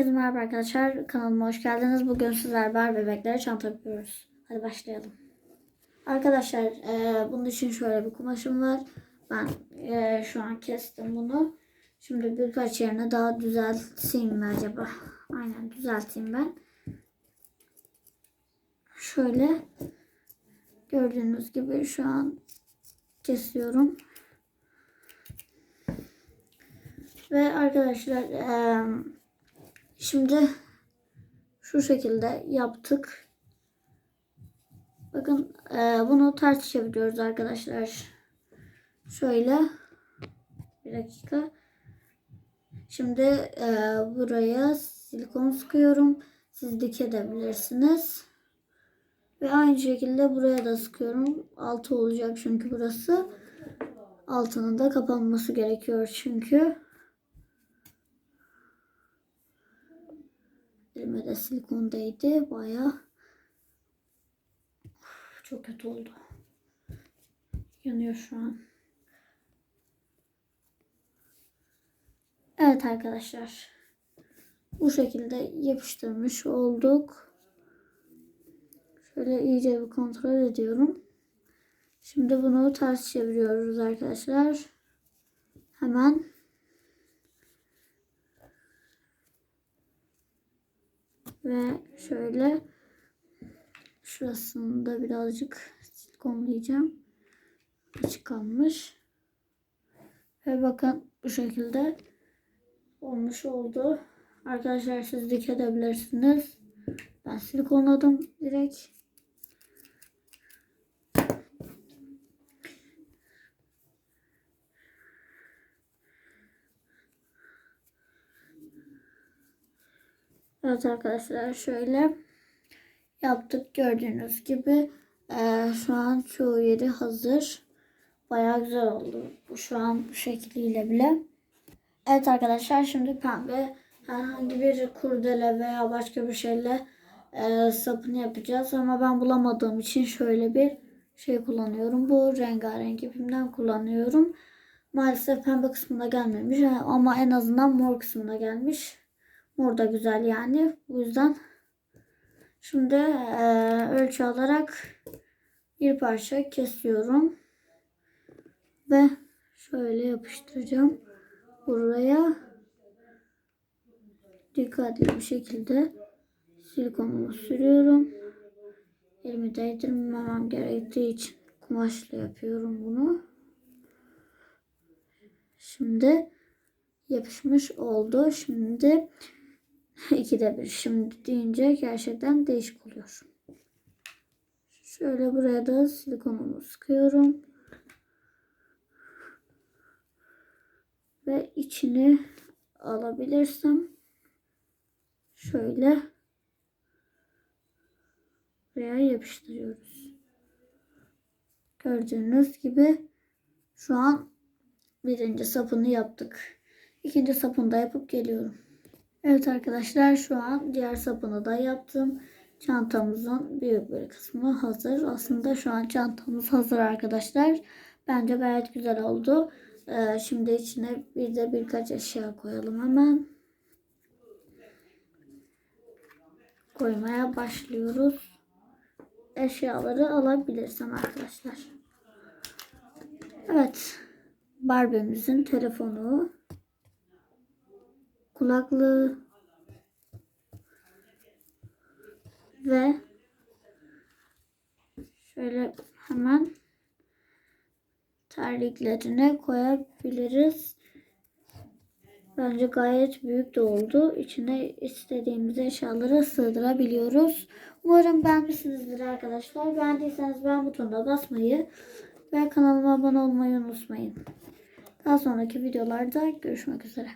Herkese merhaba arkadaşlar. Kanalıma hoş geldiniz. Bugün sizler bar bebeklere çanta yapıyoruz. Hadi başlayalım. Arkadaşlar e, bunun için şöyle bir kumaşım var. Ben e, şu an kestim bunu. Şimdi birkaç yerine daha düzelteyim mi acaba? Aynen düzelteyim ben. Şöyle gördüğünüz gibi şu an kesiyorum. Ve arkadaşlar eee, şimdi şu şekilde yaptık. Bakın eee, bunu ters çeviriyoruz arkadaşlar. Şöyle bir dakika. Şimdi eee, buraya silikon sıkıyorum. Siz dikebilirsiniz. Ve aynı şekilde buraya da sıkıyorum. Altı olacak çünkü burası. Altının da kapanması gerekiyor çünkü. Elime de silikon. Baya çok kötü oldu. Yanıyor şu an. Evet arkadaşlar. Bu şekilde yapıştırmış olduk. Şöyle iyice bir kontrol ediyorum. Şimdi bunu ters çeviriyoruz arkadaşlar. Hemen ve şöyle şurasını da birazcık silikonlayacağım. Açık kalmış. Ve bakın bu şekilde olmuş oldu. Arkadaşlar siz dikebilirsiniz. Ben silikonladım direkt. Evet arkadaşlar şöyle yaptık gördüğünüz gibi Ee, şu an çoğu yeri hazır. Bayağı güzel oldu. Bu şu an bu şekliyle bile. Evet arkadaşlar şimdi pembe herhangi bir kurdele veya başka bir şeyle e, sapını yapacağız. Ama ben bulamadığım için şöyle bir şey kullanıyorum. Bu rengarenk ipimden kullanıyorum. Maalesef pembe kısmına gelmemiş ama en azından mor kısmına gelmiş. Mor da güzel yani. Bu yüzden şimdi e, ölçü alarak bir parça kesiyorum. Ve şöyle yapıştıracağım. Buraya dikkatli bir şekilde silikonumu sürüyorum. Elimi değdirmemem gerektiği için kumaşla yapıyorum bunu. Şimdi yapışmış oldu. Şimdi ikide bir şimdi deyince gerçekten değişik oluyor. Şöyle buraya da silikonumu sıkıyorum. Ve içini alabilirsem şöyle buraya yapıştırıyoruz. Gördüğünüz gibi şu an birinci sapını yaptık. İkinci sapını da yapıp geliyorum. Evet arkadaşlar şu an diğer sapını da yaptım. Çantamızın büyük bir kısmı hazır. Aslında şu an çantamız hazır arkadaşlar. Bence gayet güzel oldu. Ee, şimdi içine bir de birkaç eşya koyalım hemen. Koymaya başlıyoruz. Eşyaları alabilirsem arkadaşlar. Evet. Barbie'mizin telefonu, kulaklığı ve şöyle hemen terliklerine koyabiliriz. Bence gayet büyük de oldu. İçine istediğimiz eşyaları sığdırabiliyoruz. Umarım beğenmişsinizdir arkadaşlar. Beğendiyseniz beğen butonuna basmayı ve kanalıma abone olmayı unutmayın. Daha sonraki videolarda görüşmek üzere.